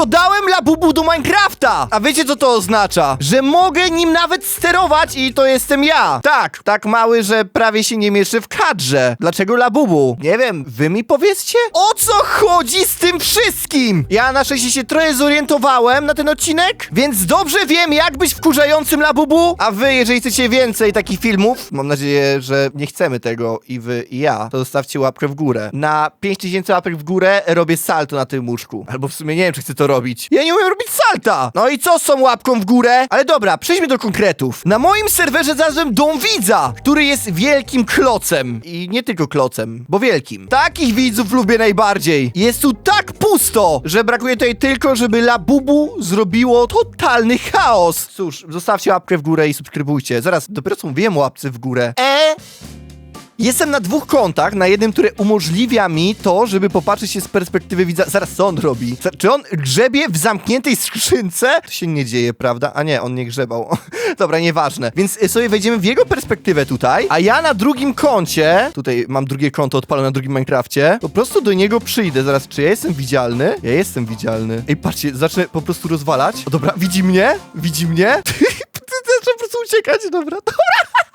Dodałem Labubu do Minecrafta! A wiecie co to oznacza? Że mogę nim nawet sterować i to jestem ja. Tak, tak mały, że prawie się nie mieszy w kadrze. Dlaczego Labubu? Nie wiem, wy mi powiedzcie? O co chodzi z tym wszystkim? Ja na szczęście się trochę zorientowałem na ten odcinek, więc dobrze wiem, jak być wkurzającym Labubu. A wy, jeżeli chcecie więcej takich filmów, mam nadzieję, że nie chcemy tego i wy i ja, to zostawcie łapkę w górę. Na 5000 łapek w górę robię salto na tym łóżku. Albo w sumie nie wiem, czy chcę to robić. Ja nie umiem robić salta! No i co z tą łapką w górę? Ale dobra, przejdźmy do konkretów. Na moim serwerze znalazłem dom widza, który jest wielkim klocem. I nie tylko klocem, bo wielkim. Takich widzów lubię najbardziej. Jest tu tak pusto, że brakuje tutaj tylko, żeby Labubu zrobiło totalny chaos. Cóż, zostawcie łapkę w górę i subskrybujcie. Zaraz, dopiero co mówiłem łapce w górę. E? Jestem na dwóch kontach, na jednym, które umożliwia mi to, żeby popatrzeć się z perspektywy widza. Zaraz, co on robi? Czy on grzebie w zamkniętej skrzynce? To się nie dzieje, prawda? A nie, on nie grzebał. Dobra, nieważne. Więc y, sobie wejdziemy w jego perspektywę tutaj, a ja na drugim koncie, tutaj mam drugie konto odpalone na drugim Minecrafcie, po prostu do niego przyjdę. Zaraz, czy ja jestem widzialny? Ja jestem widzialny. Ej, patrzcie, zacznę po prostu rozwalać. O, dobra, widzi mnie? Widzi mnie? Uciekać, dobra.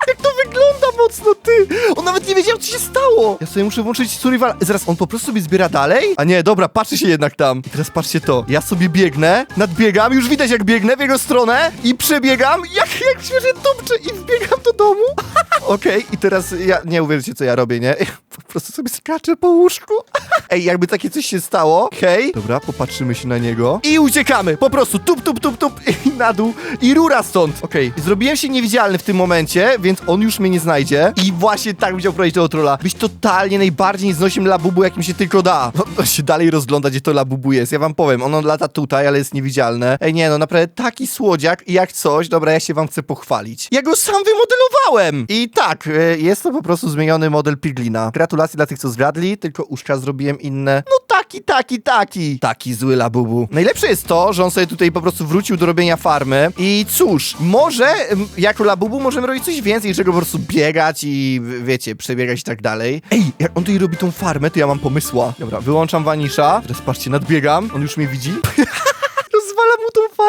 Jak to wygląda mocno, ty! On nawet nie wiedział, co się stało! Ja sobie muszę włączyć survival. Zaraz, on po prostu sobie zbiera dalej? A nie, dobra, patrzy się jednak tam. I teraz patrzcie to. Ja sobie biegnę, nadbiegam, już widać jak biegnę w jego stronę i przebiegam, jak, jak świeże tupcze i wbiegam do domu. Okej, i teraz ja, nie uwierzycie, co ja robię, nie? Po prostu sobie skaczę po łóżku. Ej, jakby takie coś się stało, okej. Dobra, popatrzymy się na niego. I uciekamy, po prostu tup, tup, tup, tup i na dół i rura stąd. Okej, zrobiłem się niewidzialny w tym momencie, więc on już mnie nie znajdzie. I właśnie tak chciał prowadzić tego trolla. Być totalnie najbardziej nieznośnym labubu, jakim się tylko da. No, się dalej rozgląda, gdzie to labubu jest. Ja wam powiem, ono lata tutaj, ale jest niewidzialne. Ej, nie no, naprawdę taki słodziak i jak coś, dobra, ja się wam chcę pochwalić. Ja go sam wymodelowałem! I tak, e, jest to po prostu zmieniony model Piglina. Gratulacje dla tych, co zwiadli, tylko uszka zrobiłem inne. No taki, taki, taki. Taki zły labubu. Najlepsze jest to, że on sobie tutaj po prostu wrócił do robienia farmy i cóż, może jako labubu możemy robić coś więcej, niż go po prostu biegać i wiecie, przebiegać i tak dalej. Ej, jak on tutaj robi tą farmę, to ja mam pomysła. Dobra, wyłączam Vanisha. Teraz patrzcie, nadbiegam. On już mnie widzi.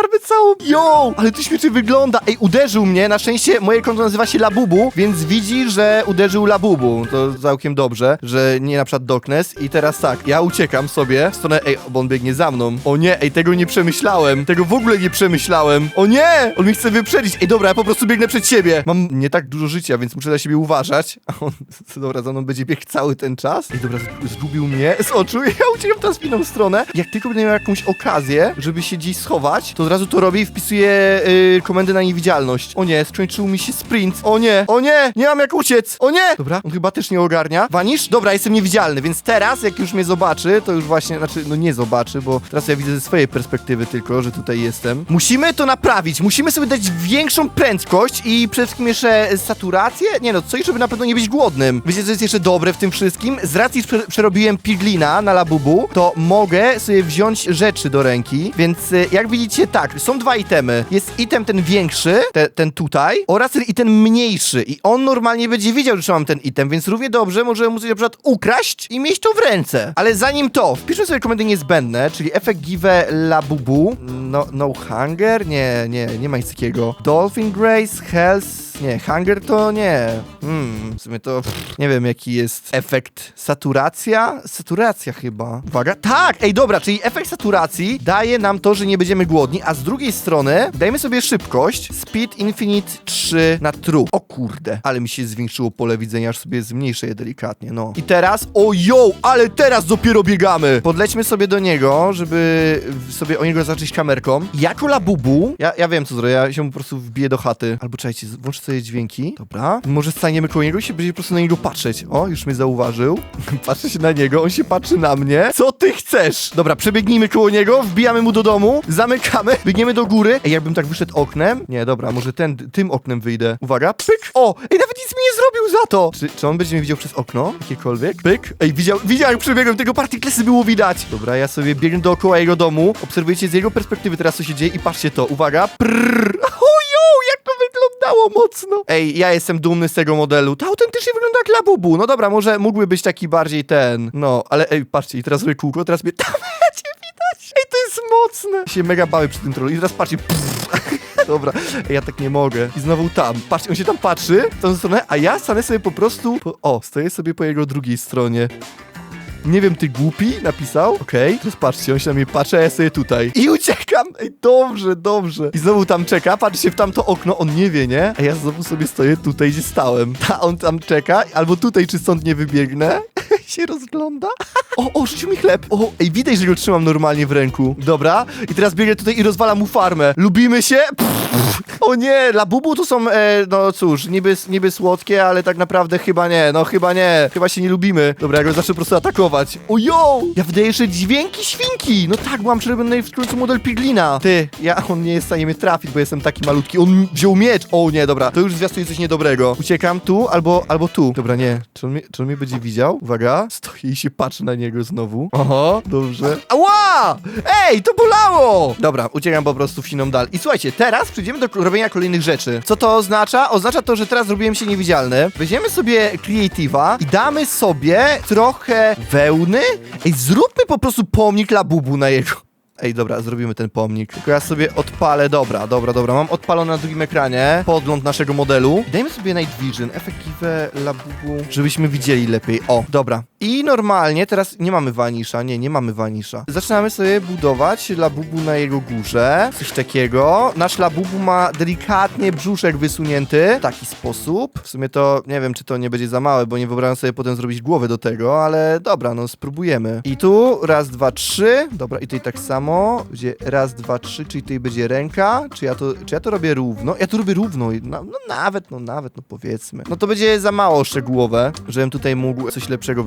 Farbę całą. Yo! Ale to śmiesznie wygląda. Ej, uderzył mnie. Na szczęście moje konto nazywa się Labubu, więc widzi, że uderzył Labubu. To całkiem dobrze, że nie na przykład Doknes. I teraz tak, ja uciekam sobie w stronę... Ej, bo on biegnie za mną. O nie, ej, tego nie przemyślałem. Tego w ogóle nie przemyślałem. O nie! On mi chce wyprzedzić. Ej, dobra, ja po prostu biegnę przed siebie. Mam nie tak dużo życia, więc muszę na siebie uważać. A on, dobra, za mną będzie biegł cały ten czas. Ej, dobra, zgubił mnie z oczu. Ja uciekam teraz w inną stronę. Jak tylko będę miał jakąś okazję, żeby się gdzieś schować, to od razu to robię i wpisuję yy, komendę na niewidzialność. O nie, skończył mi się sprint. O nie, o nie, nie mam jak uciec. O nie! Dobra, on chyba też nie ogarnia. Vanish? Dobra, jestem niewidzialny, więc teraz, jak już mnie zobaczy, to już właśnie, znaczy, no nie zobaczy, bo teraz ja widzę ze swojej perspektywy tylko, że tutaj jestem. Musimy to naprawić. Musimy sobie dać większą prędkość i przede wszystkim jeszcze saturację? Nie no, coś, żeby na pewno nie być głodnym. Wiecie, co jest jeszcze dobre w tym wszystkim? Z racji, że prze- przerobiłem piglina na labubu, to mogę sobie wziąć rzeczy do ręki, więc y, jak widzicie, tak, są dwa itemy. Jest item ten większy, te, ten tutaj, oraz ten item mniejszy i on normalnie będzie wiedział, że mam ten item, więc równie dobrze możemy mu coś na przykład ukraść i mieć to w ręce. Ale zanim to, wpiszmy sobie komendy niezbędne, czyli efekt give labubu, no, no hunger? Nie, nie, nie ma nic takiego. Dolphin Grace, Health, nie, hunger to nie. Hmm, w sumie to pff, nie wiem jaki jest efekt. Saturacja? Saturacja chyba. Uwaga. Tak! Ej, dobra, czyli efekt saturacji daje nam to, że nie będziemy głodni, a z drugiej strony dajmy sobie szybkość. Speed Infinite 3 na true. O kurde, ale mi się zwiększyło pole widzenia, aż sobie zmniejszę je delikatnie, no. I teraz, o yo, ale teraz dopiero biegamy! Podlećmy sobie do niego, żeby sobie o niego zacząć kamerką. Jako labubu, ja, ja wiem co zrobię, ja się po prostu wbiję do chaty. Albo czekajcie, włączę sobie dźwięki. Dobra. Może staniemy koło niego i się będzie po prostu na niego patrzeć. O, już mnie zauważył. Patrzę się na niego, on się patrzy na mnie. Co ty chcesz? Dobra, przebiegnijmy koło niego, wbijamy mu do domu, zamykamy, biegniemy do góry. Ej, jakbym tak wyszedł oknem? Nie, dobra, może ten, tym oknem wyjdę. Uwaga, pyk! O! Ej, nawet nic mi nie zrobił za to! Czy, czy on będzie mnie widział przez okno? Jakiekolwiek? Pyk! Ej, widział, widział jak przebiegłem, tego partiklesy było widać! Dobra, ja sobie biegnę dookoła jego domu, obserwujecie z jego perspektywy teraz co się dzieje i patrzcie to, uwaga, prrr! Ojo, jak to wyglądało mocno! Ej, ja jestem dumny z tego modelu, to autentycznie wygląda jak labubu, no dobra, może mógłby być taki bardziej ten, no, ale ej, patrzcie, i teraz robię kółko, teraz mnie tam będzie widać! Ej, to jest mocne. Się mega bawię przy tym trollu. I teraz patrzcie. Dobra, Ej, ja tak nie mogę. I znowu tam. Patrzcie, on się tam patrzy w tą stronę, a ja stanę sobie po prostu... Po... O, stoję sobie po jego drugiej stronie. Nie wiem, ty głupi, napisał. Okej, teraz patrzcie, on się na mnie patrzy, a ja sobie tutaj. I uciekam! Ej, dobrze, dobrze. I znowu tam czeka, patrzy się w tamto okno, on nie wie, nie? A ja znowu sobie stoję tutaj, gdzie stałem. A on tam czeka, albo tutaj, czy stąd nie wybiegnę. się rozgląda. O, o, rzucił mi chleb. O, ej, widać, że go trzymam normalnie w ręku. Dobra, i teraz biegnę tutaj i rozwalam mu farmę. Lubimy się? Pff. O nie, labubu to są, e, no cóż, niby, niby słodkie, ale tak naprawdę chyba nie, no chyba nie. Chyba się nie lubimy. Dobra, ja go zacznę po prostu atakować. Ojo! Ja wydaję jeszcze dźwięki świnki. No tak, bo mam przerobiony w końcu model Piglina. Ty, ja, on nie jest w stanie mnie trafić, bo jestem taki malutki. On wziął miecz. O nie, dobra, to już zwiastuje coś niedobrego. Uciekam tu albo, albo tu. Dobra, nie. Czy on, mnie, czy on mnie będzie widział? Uwaga. Stoję i się patrzę na niego znowu. Oho, dobrze. Ała! Ej, to bolało! Dobra, uciekam po prostu w siną dal. I słuchajcie, teraz przejdziemy do robienia kolejnych rzeczy. Co to oznacza? Oznacza to, że teraz zrobiłem się niewidzialny. Weźmiemy sobie Creative'a i damy sobie trochę wełny. Ej, zróbmy po prostu pomnik Labubu na jego... Ej, dobra, zrobimy ten pomnik. Tylko ja sobie odpalę, dobra, dobra, dobra. Mam odpalony na drugim ekranie podgląd naszego modelu. Dajmy sobie Night Vision, Effective Labubu, żebyśmy widzieli lepiej. O, dobra. I normalnie, teraz nie mamy wanisza, nie, nie mamy wanisza. Zaczynamy sobie budować Labubu na jego górze, coś takiego. Nasz Labubu ma delikatnie brzuszek wysunięty, w taki sposób. W sumie to, nie wiem, czy to nie będzie za małe, bo nie wyobrażam sobie potem zrobić głowę do tego, ale dobra, no spróbujemy. I tu raz, dwa, trzy. Dobra, i tutaj tak samo. Raz, dwa, trzy, czyli tutaj będzie ręka. Czy ja to, czy ja to robię równo? Ja to robię równo. No, no nawet, no nawet, no powiedzmy. No to będzie za mało szczegółowe, żebym tutaj mógł coś lepszego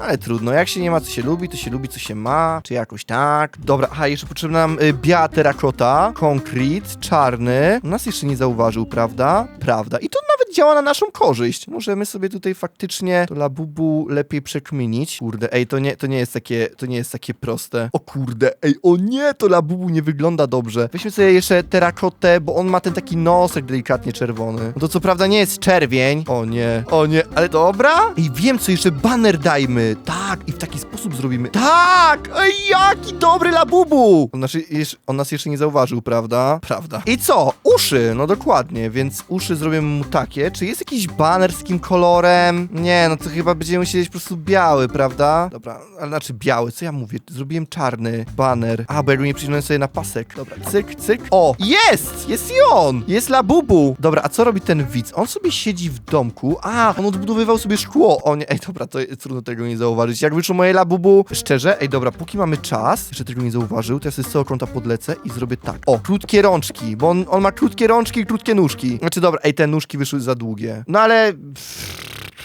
Ale trudno, jak się nie ma, co się lubi, to się lubi, co się ma. Czy jakoś tak. Dobra, aha, jeszcze potrzebna nam y, biała terakota, konkret, czarny. Nas jeszcze nie zauważył, prawda? Prawda. I to nawet działa na naszą korzyść. Możemy sobie tutaj faktycznie to labubu lepiej przekminić. Kurde, ej, to nie, to nie jest takie, to nie jest takie proste. O kurde, ej, o nie, to labubu nie wygląda dobrze. Weźmy sobie jeszcze terakotę, bo on ma ten taki nosek delikatnie czerwony. No to co prawda nie jest czerwień. O nie, o nie, ale dobra. Ej, wiem co, jeszcze baner dajmy. Tak, i w taki sposób zrobimy. Tak! Ej, jaki dobry labubu! On, jeszcze, on nas jeszcze nie zauważył, prawda? Prawda. I co? Uszy, no dokładnie, więc uszy zrobimy mu takie. Czy jest jakiś baner z kim kolorem? Nie, no to chyba będziemy musieli po prostu biały, prawda? Dobra, ale znaczy biały, co ja mówię? Zrobiłem czarny baner. A, bo ja go nie przyciągnąłem sobie na pasek. Dobra, cyk, cyk. O, jest! Jest i on! Jest labubu! Dobra, a co robi ten widz? On sobie siedzi w domku. A, on odbudowywał sobie szkło. O nie, ej, dobra, to trudno tego nie zauważyć. Jak wyszło moje labubu? Szczerze, ej, dobra, póki mamy czas, że tego nie zauważył, to ja sobie z całego podlecę i zrobię tak. O, krótkie rączki, bo on, on ma krótkie rączki i krótkie nóżki. Znaczy, dobra, ej, te nóżki wyszły za długie. No ale...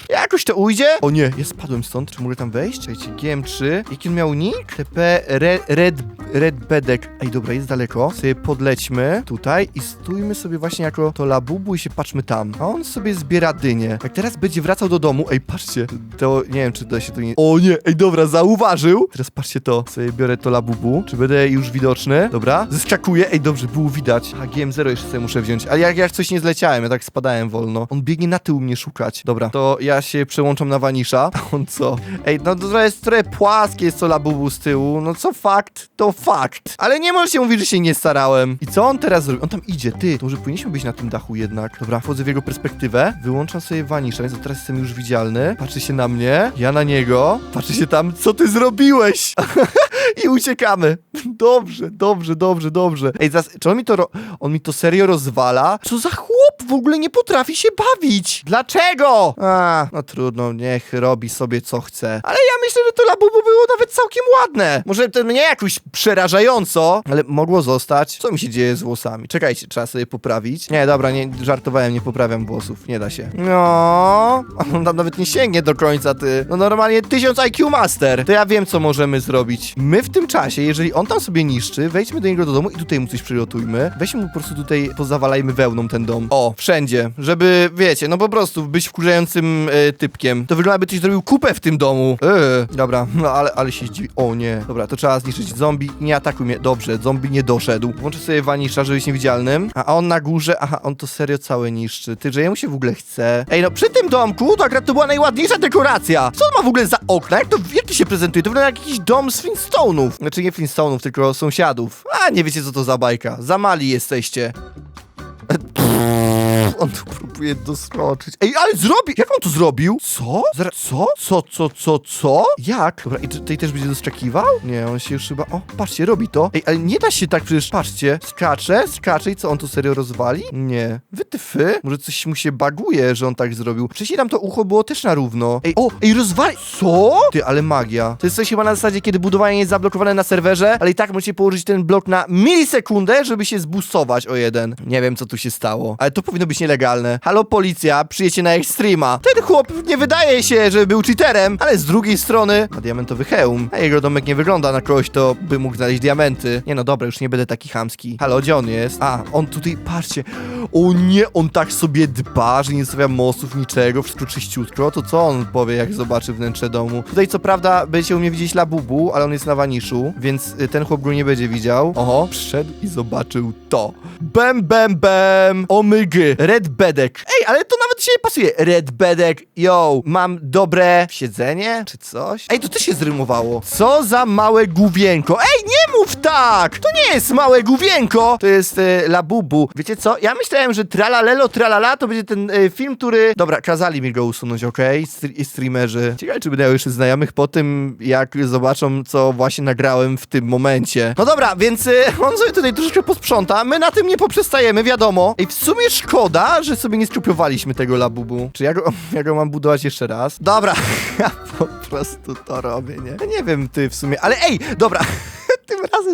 Jakoś to ujdzie? O nie, ja spadłem stąd. Czy mogę tam wejść? Czekajcie, GM3. Jaki on miał nick? TP Red, Red, Red Bedek. Ej, dobra, jest daleko. Sobie podlećmy tutaj i stójmy sobie właśnie jako to labubu i się patrzmy tam. A on sobie zbiera dynie. Jak teraz będzie wracał do domu, ej, patrzcie. To nie wiem, czy to się to nie... O nie, ej, dobra, zauważył. Teraz patrzcie to. Sobie biorę to labubu. Czy będę już widoczny? Dobra, zeskakuję. Ej, dobrze, było widać. A GM0 jeszcze sobie muszę wziąć. Ale jak, jak coś nie zleciałem, ja tak spadałem wolno. On biegnie na tył mnie szukać. Dobra, to ja się przełączam na wanisza. A on co? Ej, no to jest trochę płaskie jest to labubu z tyłu. No co fakt, to fakt. Ale nie możecie mówić, że się nie starałem. I co on teraz zrobi? On tam idzie, ty. To może powinniśmy być na tym dachu jednak. Dobra, wchodzę w jego perspektywę. Wyłączam sobie wanisza, więc teraz jestem już widzialny. Patrzy się na mnie, ja na niego. Patrzy się tam, co ty zrobiłeś? I uciekamy. Dobrze, dobrze, dobrze, dobrze. Ej, zas- czy on mi to, ro- on mi to serio rozwala? Co za chłop w ogóle nie potrafi się bawić? Dlaczego? A, no trudno, niech robi sobie co chce. Ale ja myślę, że to labubu było nawet całkiem ładne. Może to nie jakoś przerażająco, ale mogło zostać. Co mi się dzieje z włosami? Czekajcie, trzeba sobie poprawić. Nie, dobra, nie, żartowałem, nie poprawiam włosów, nie da się. No, on tam nawet nie sięgnie do końca, ty. No normalnie 1000 IQ Master. To ja wiem, co możemy zrobić. My w tym czasie, jeżeli on tam sobie niszczy, wejdźmy do niego do domu i tutaj mu coś przygotujmy. Weźmy mu po prostu tutaj, pozawalajmy wełną ten dom. O, Wszędzie, żeby, wiecie, no po prostu być wkurzającym e, typkiem. To wygląda, jakby ktoś zrobił kupę w tym domu. Eee, dobra, no ale, ale się zdziwi. O nie, dobra, to trzeba zniszczyć zombie. Nie atakuj mnie. Dobrze, zombie nie doszedł. Włączę sobie wanisza, żeby być niewidzialnym. A on na górze, aha, on to serio całe niszczy. Ty, że jemu się w ogóle chce. Ej, no przy tym domku to akurat to była najładniejsza dekoracja. Co on ma w ogóle za okna? Jak to, to się prezentuje? To wygląda jak jakiś dom z Flintstone'ów. Znaczy nie Flintstone'ów, tylko sąsiadów. A, nie wiecie co to za bajka. Za mali jesteście. On tu próbuje doskoczyć. Ej, ale zrobi! Jak on to zrobił? Co? Zaraz, co? Co, co, co, co? Jak? Dobra, i t- tej też będzie doskakiwał? Nie, on się już chyba... O, patrzcie, robi to. Ej, ale nie da się tak przecież, patrzcie. Skacze, skacze i co, on to serio rozwali? Nie. Wytyfy? Może coś mu się baguje, że on tak zrobił. Wcześniej tam to ucho było też na równo. Ej, o, ej, rozwali... Co? Ty, ale magia. To jest coś chyba na zasadzie, kiedy budowanie jest zablokowane na serwerze, ale i tak musicie położyć ten blok na milisekundę, żeby się zbustować o jeden. Nie wiem, co tu się stało, ale to powinno być nielegalne. Halo, policja, przyjedźcie na Extrema. Ten chłop nie wydaje się, że był cheaterem, ale z drugiej strony ma diamentowy hełm, a jego domek nie wygląda na kogoś, kto by mógł znaleźć diamenty. Nie no, dobra, już nie będę taki chamski. Halo, gdzie on jest? A, on tutaj, patrzcie. O nie, on tak sobie dba, że nie zostawia mostów, niczego, wszystko czyściutko. To co on powie, jak zobaczy wnętrze domu? Tutaj co prawda będziecie u mnie widzieć Labubu, ale on jest na waniszu, więc y, ten chłop go nie będzie widział. Oho, przyszedł i zobaczył to. Bem, bem, bem. Omygy. Red bedek. Ej, ale to nawet się pasuje. Red bedek. Yo, mam dobre siedzenie, czy coś? Ej, to też się zrymowało. Co za małe główienko. Ej, nie mów tak! To nie jest małe główienko. To jest e, Labubu. Wiecie co? Ja myślałem, że Tralalelo Tralala to będzie ten e, film, który... Dobra, kazali mi go usunąć, okej? Str- streamerzy. Ciekawe, czy będę miał jeszcze znajomych po tym, jak zobaczą, co właśnie nagrałem w tym momencie. No dobra, więc e, on sobie tutaj troszeczkę posprząta. My na tym nie poprzestajemy, wiadomo. I w sumie szkoda, że sobie nie skrupiowaliśmy tego Labubu. Czy ja go, ja go mam budować jeszcze raz? Dobra, ja po prostu to robię, nie? Ja nie wiem, ty w sumie, ale ej, dobra.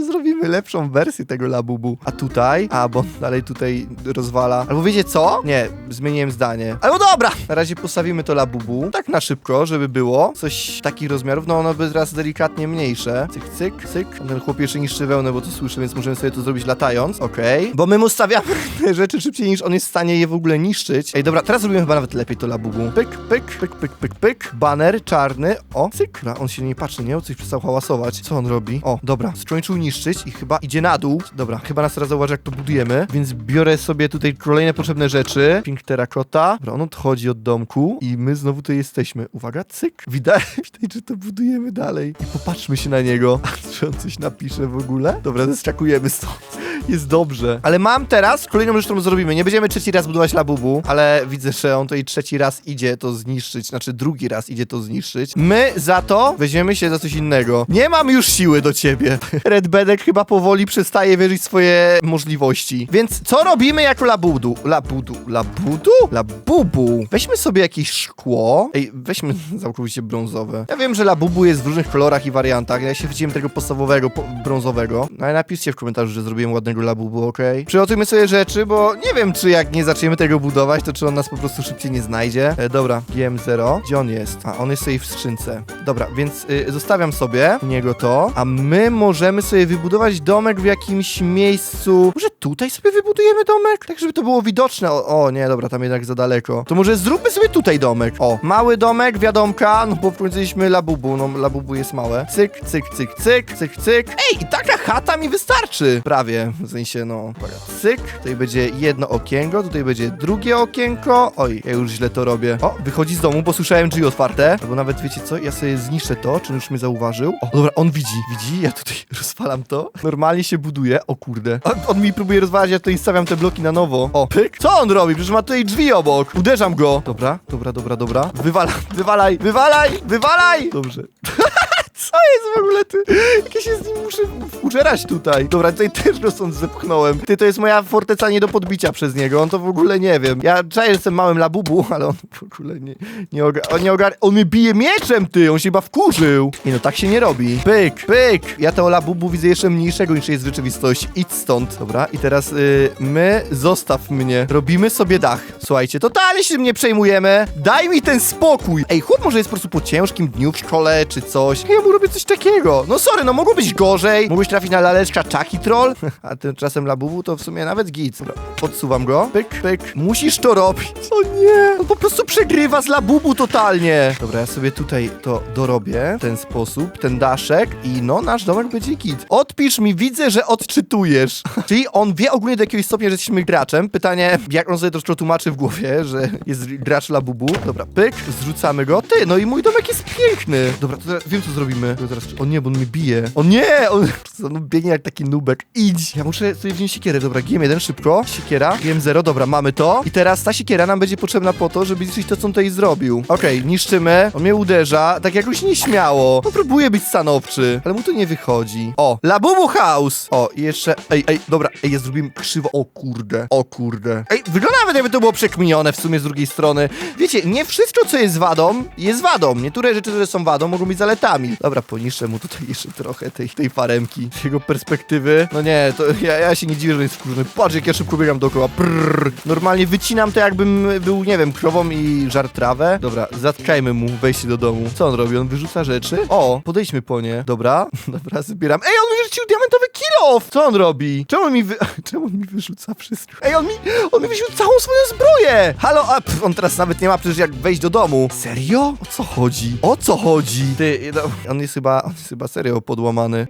Zrobimy lepszą wersję tego Labubu. A tutaj? A, bo dalej tutaj rozwala. Albo wiecie co? Nie, zmieniłem zdanie. Albo dobra! Na razie postawimy to Labubu. Tak na szybko, żeby było. Coś takich rozmiarów. No ono by teraz delikatnie mniejsze. Cyk, cyk, cyk. Ten chłop jeszcze niszczy wełnę, bo to słyszę, więc możemy sobie to zrobić latając. Okej. Bo my mu stawiamy te rzeczy szybciej niż on jest w stanie je w ogóle niszczyć. Ej, dobra, teraz zrobimy chyba nawet lepiej to Labubu. Pyk, pyk, pyk, pyk, pyk, pyk. Baner czarny. O, cyk. On się nie patrzy, nie? O, coś przestał hałasować. Co on robi? O, dobra, skończył niszczyć i chyba idzie na dół. Dobra, chyba nas teraz zauważy, jak to budujemy, więc biorę sobie tutaj kolejne potrzebne rzeczy. Pink terrakota. Dobra, on odchodzi od domku i my znowu tu jesteśmy. Uwaga, cyk. Widać, że to budujemy dalej. I popatrzmy się na niego. A czy on coś napisze w ogóle? Dobra, zeskakujemy stąd. Jest dobrze. Ale mam teraz kolejną rzecz, którą zrobimy. Nie będziemy trzeci raz budować labubu, ale widzę, że on tutaj trzeci raz idzie to zniszczyć, znaczy drugi raz idzie to zniszczyć. My za to weźmiemy się za coś innego. Nie mam już siły do ciebie. Red Bedek chyba powoli przestaje wierzyć w swoje możliwości. Więc co robimy jako labudu? Labudu? Labudu? Labubu. Weźmy sobie jakieś szkło. Ej, weźmy całkowicie brązowe. Ja wiem, że labubu jest w różnych kolorach i wariantach. Ja się wziąłem tego podstawowego, po brązowego. No ale napiszcie w komentarzu, że zrobiłem ładnego labubu, okej? Przygotujmy sobie rzeczy, bo nie wiem, czy jak nie zaczniemy tego budować, to czy on nas po prostu szybciej nie znajdzie. E, dobra, GM0. Gdzie on jest? A, on jest sobie w skrzynce. Dobra, więc y, zostawiam sobie niego to, a my możemy sobie wybudować domek w jakimś miejscu. Może tutaj sobie wybudujemy domek? Tak, żeby to było widoczne. O, o nie, dobra, tam jednak za daleko. To może zróbmy sobie tutaj domek. O, mały domek, wiadomka, no bo wprowadziliśmy labubu, no labubu jest małe. Cyk, cyk, cyk, cyk, cyk, cyk. Ej, taka chata mi wystarczy. Prawie, w sensie, no, cyk. Tutaj będzie jedno okienko, tutaj będzie drugie okienko. Oj, ja już źle to robię. O, wychodzi z domu, bo słyszałem drzwi otwarte. Albo nawet, wiecie co, ja sobie zniszczę to, czy on już mnie zauważył. O, dobra, on widzi, widzi, ja tutaj rozwalam to. Normalnie się buduje, o kurde. On, on mi próbuje rozwalać, ja tutaj stawiam te bloki na nowo. O, pyk. Co on robi? Przecież ma tutaj drzwi obok. Uderzam go. Dobra, dobra, dobra, dobra. Wywala, wywalaj, wywalaj, wywalaj! Dobrze. Co jest w ogóle ty? Jak ja się z nim muszę użerać tutaj. Dobra, tutaj też go stąd zepchnąłem. Ty, to jest moja forteca nie do podbicia przez niego. On to w ogóle nie wiem. Ja czaję, jestem małym labubu, ale on w ogóle nie, nie ogar... On nie ogar... On mnie bije mieczem, ty! On się chyba wkurzył. Nie no, tak się nie robi. Pyk, pyk. Ja tego labubu widzę jeszcze mniejszego niż jest w rzeczywistości. Idź stąd. Dobra, i teraz y, my, zostaw mnie. Robimy sobie dach. Słuchajcie, totalnie się mnie przejmujemy. Daj mi ten spokój. Ej, chłop może jest po prostu po ciężkim dniu w szkole, czy coś. Ja mu robię coś takiego? No sorry, no mogło być gorzej. Mógłbyś trafić na laleczka Chucky Troll, a tymczasem Labubu to w sumie nawet git. Dobra, podsuwam go. Pyk, pyk. Musisz to robić. O nie! On po prostu przegrywa z Labubu totalnie. Dobra, ja sobie tutaj to dorobię w ten sposób, ten daszek i no, nasz domek będzie git. Odpisz mi, widzę, że odczytujesz. Czyli on wie ogólnie do jakiegoś stopnia, że jesteśmy graczem. Pytanie, jak on sobie to tłumaczy w głowie, że jest gracz Labubu. Dobra, pyk, zrzucamy go. Ty, no i mój domek jest piękny. Dobra, to teraz wiem, co zrobimy. To Teraz, o nie, bo on mnie bije. O nie! On, on biegnie jak taki nubek. Idź! Ja muszę sobie wziąć siekierę. Dobra, GM1 szybko. Siekiera. GM0, dobra, mamy to. I teraz ta siekiera nam będzie potrzebna po to, żeby zniszczyć to, co on tutaj zrobił. Okej, niszczymy. On mnie uderza. Tak jakoś nieśmiało. On próbuje być stanowczy, ale mu to nie wychodzi. O, Labubu House! O, i jeszcze... Ej, ej, dobra. Ej, ja zrobiłem krzywo. O kurde. O kurde. Ej, wygląda nawet jakby to było przekminione w sumie z drugiej strony. Wiecie, nie wszystko, co jest wadą, jest wadą. Niektóre rzeczy, które są wadą, mogą być zaletami. Dobra, poniszczę mu tutaj jeszcze trochę tej, tej faremki. Jego perspektywy. No nie, to ja, ja się nie dziwię, że jest wkurzony. Patrz, jak ja szybko biegam dookoła. Prrr. Normalnie wycinam to, jakbym był, nie wiem, krową i żar trawę. Dobra, zatkajmy mu wejście do domu. Co on robi? On wyrzuca rzeczy? O, podejdźmy po nie. Dobra, dobra, zbieram. Ej, on wyrzucił diamentowy kilof! Co on robi? Czemu mi wy... Czemu on mi wyrzuca wszystko? Ej, on mi... On mi wyrzucił całą swoją zbroję! Halo, a pff, on teraz nawet nie ma przecież jak wejść do domu. Serio? O co chodzi? O co chodzi? Ty, no, on jest chyba... On jest chyba serio podłamany.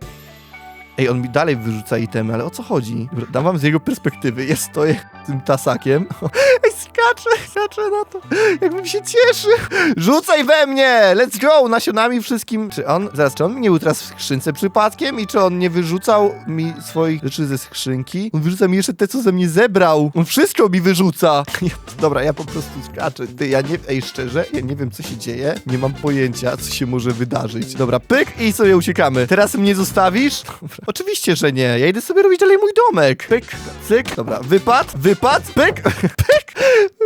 Ej, on mi dalej wyrzuca itemy, ale o co chodzi? Dam wam z jego perspektywy. Ja stoję tym tasakiem. Ej, skaczę, skaczę na to. Jakbym się cieszył. Rzucaj we mnie! Let's go! Nasionami wszystkim. Czy on, zaraz, czy on nie był teraz w skrzynce przypadkiem? I czy on nie wyrzucał mi swoich rzeczy ze skrzynki? On wyrzuca mi jeszcze te, co ze mnie zebrał. On wszystko mi wyrzuca. Dobra, ja po prostu skaczę. Ty, ja nie, ej, szczerze, ja nie wiem, co się dzieje. Nie mam pojęcia, co się może wydarzyć. Dobra, pyk i sobie uciekamy. Teraz mnie zostawisz? Dobra. Oczywiście, że nie. Ja idę sobie robić dalej mój domek. Pyk, cyk. Dobra, wypad, wypad, pyk, pyk.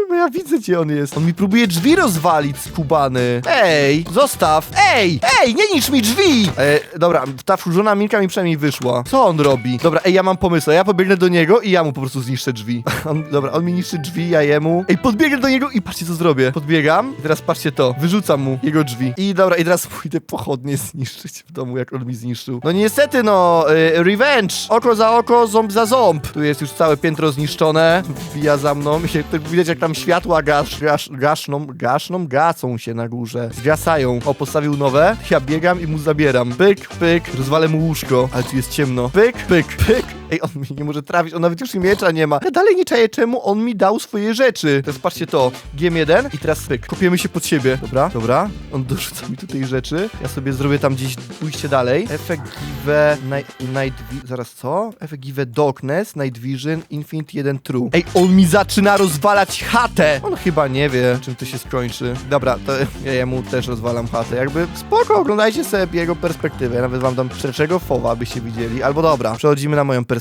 Bo ja widzę, gdzie on jest. On mi próbuje drzwi rozwalić, skubany. Ej, zostaw. Ej, ej, nie niszcz mi drzwi. E, dobra, ta wkurzona Milka mi przynajmniej wyszła. Co on robi? Dobra, ej, ja mam pomysł. Ja pobiegnę do niego i ja mu po prostu zniszczę drzwi. On, dobra, on mi niszczy drzwi, ja jemu. Ej, podbiegnę do niego i patrzcie, co zrobię. Podbiegam i teraz patrzcie to. Wyrzucam mu jego drzwi. I dobra, i teraz pójdę pochodnie zniszczyć w domu, jak on mi zniszczył. No niestety, no, y, revenge. Oko za oko, ząb za ząb. Tu jest już całe piętro zniszczone. Wbija za mną. Się, widać, jak tam światła gasz, gasz, gaszną, gaszną, gacą się na górze. Zgasają. O, postawił nowe. Ja biegam i mu zabieram. Pyk, pyk. Rozwalę mu łóżko. Ale tu jest ciemno. Pyk, pyk, pyk. Ej, on mi nie może trafić, on nawet już miecza nie ma. Ja dalej nie czaję, czemu on mi dał swoje rzeczy. Teraz patrzcie to, GM1 i teraz pyk. Kopiemy się pod siebie. Dobra, dobra. On dorzuca mi tutaj rzeczy. Ja sobie zrobię tam gdzieś pójście dalej. Effective night, night zaraz co? Effective darkness, night vision, infinite 1 true. Ej, on mi zaczyna rozwalać chatę. On chyba nie wie, czym to się skończy. Dobra, to ja jemu też rozwalam chatę. Jakby spoko, oglądajcie sobie jego perspektywę. Ja nawet wam dam szerszego fowa, byście widzieli. Albo dobra, przechodzimy na moją perspektywę.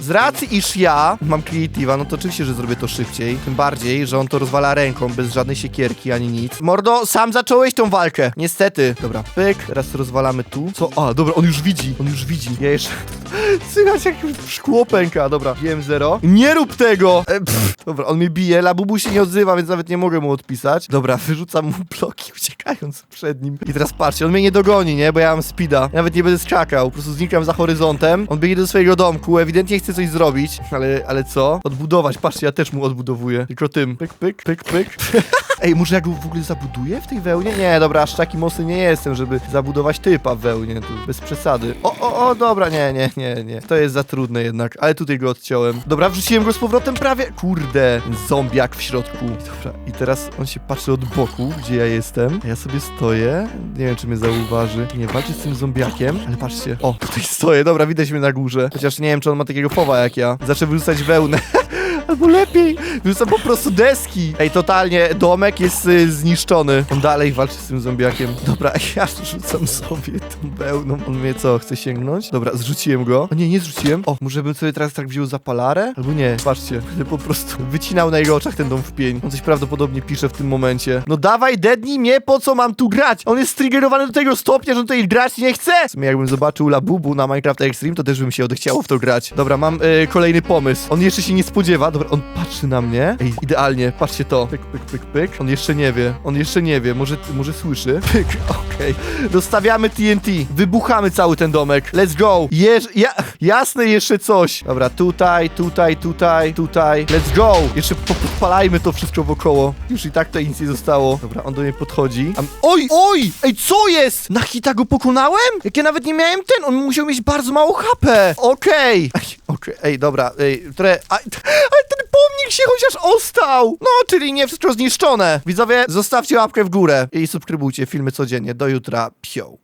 Z racji, iż ja mam creative'a, no to oczywiście, że zrobię to szybciej. Tym bardziej, że on to rozwala ręką, bez żadnej siekierki ani nic. Mordo, sam zacząłeś tą walkę. Niestety. Dobra, pyk. Teraz rozwalamy tu. Co? A, dobra, on już widzi. On już widzi. Ja jeszcze... Słychać jak szkło pęka. Dobra, wiem zero. Nie rób tego! E. Dobra, on mnie bije. Labubu się nie odzywa, więc nawet nie mogę mu odpisać. Dobra, wyrzucam mu bloki, uciekając przed nim. I teraz patrzcie, on mnie nie dogoni, nie? Bo ja mam speeda. Ja nawet nie będę skakał. Po prostu znikam za horyzontem. On biegnie do swojego domku, ewidentnie chce coś zrobić. Ale, ale co? Odbudować. Patrzcie, ja też mu odbudowuję. Tylko tym. Pyk, pyk, pyk, pyk. Ej, może ja go w ogóle zabuduję w tej wełnie? Nie, dobra, aż taki mocny nie jestem, żeby zabudować typa w wełnie. To bez przesady. O, o, o, dobra, nie, nie, nie, nie. To jest za trudne jednak, ale tutaj go odciąłem. Dobra, wrzuciłem go z powrotem prawie. Kurde, zombiak w środku. Dobra, i teraz on się patrzy od boku, gdzie ja jestem. A ja sobie stoję. Nie wiem, czy mnie zauważy. Nie, walczy z tym zombiakiem, ale patrzcie. O, tutaj stoję, dobra, widać mnie na górze. Chociaż nie wiem, czy on ma takiego fowa jak ja. Zacznę wyrzucać wełnę. Albo lepiej, wyrzucam po prostu deski. Ej, totalnie, domek jest y, zniszczony. On dalej walczy z tym zombiakiem. Dobra, ja rzucam sobie tą wełną. On mnie co, chce sięgnąć? Dobra, zrzuciłem go. O nie, nie zrzuciłem. O, może bym sobie teraz tak wziął zapalarę? Albo nie, patrzcie, będę po prostu wycinał na jego oczach ten dom w pień. On coś prawdopodobnie pisze w tym momencie. No dawaj, dednij mnie, po co mam tu grać? On jest striggerowany do tego stopnia, że on tutaj grać nie chce. W sumie jakbym zobaczył Labubu na Minecraft Extreme, to też bym się odechciało w to grać. Dobra, mam y, kolejny pomysł. On jeszcze się nie spodziewa. Dobra, on patrzy na mnie. Ej, idealnie, patrzcie to. Pyk, pyk, pyk, pyk. On jeszcze nie wie, on jeszcze nie wie, może, może słyszy. Pyk, okej. Dostawiamy TNT, wybuchamy cały ten domek. Let's go. Jeż, ja, jasne jeszcze coś. Dobra, tutaj, tutaj, tutaj, tutaj. Let's go. Jeszcze po- podpalajmy to wszystko wokoło. Już i tak to nic nie zostało. Dobra, on do mnie podchodzi. Am- oj, oj! Ej, co jest? Na hita go pokonałem? Jak ja nawet nie miałem ten, on musiał mieć bardzo mało HP. Okej. Ej, Okej, ej, dobra, ej, trochę... A, ale ten pomnik się chociaż ostał! No, czyli nie wszystko zniszczone. Widzowie, zostawcie łapkę w górę i subskrybujcie filmy codziennie. Do jutra. Pio.